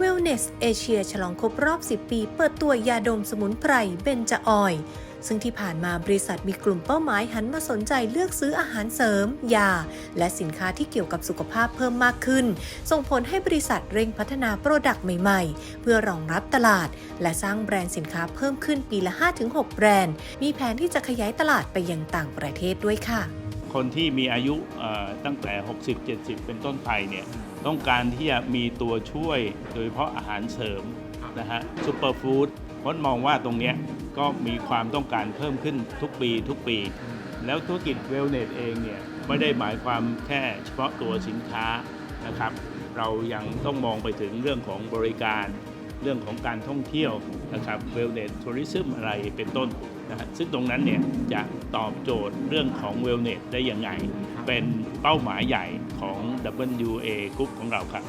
Wellness Asia ฉลองครบรอบ 10 ปี เปิดตัวยาดมสมุนไพรเบนจออย ซึ่งที่ผ่านมาบริษัทมีกลุ่มเป้าหมายหันมาสนใจเลือกซื้ออาหารเสริม ยา และสินค้าที่เกี่ยวกับสุขภาพเพิ่มมากขึ้น ส่งผลให้บริษัทเร่งพัฒนาโปรดักต์ใหม่ๆ เพื่อรองรับตลาด และสร้างแบรนด์สินค้าเพิ่มขึ้นปีละ 5-6 แบรนด์ มีแผนที่จะขยายตลาดไปยังต่างประเทศด้วยค่ะ คนที่มีอายุเอ่อตั้งแต่ 60 70 เป็นต้นไปเนี่ยต้องการที่จะมีตัวช่วยโดยเฉพาะอาหารเสริมนะฮะซูเปอร์ฟู้ดเพราะมองว่าตรงเนี้ยก็มีความต้องการเพิ่มขึ้นทุกปีทุกปี แล้วธุรกิจเวลเนสเองเนี่ยไม่ได้หมายความแค่เฉพาะตัวสินค้านะครับ เรายังต้องมองไปถึงเรื่องของบริการ เรื่องของการท่องเที่ยวนะครับเวลเนสทัวริซึมอะไรเป็นต้นนะซึ่งตรงนั้นเนี่ยจะตอบโจทย์เรื่องของเวลเนสได้ยังไง เป็นเป้าหมายใหญ่ของ WA Group ของเราครับ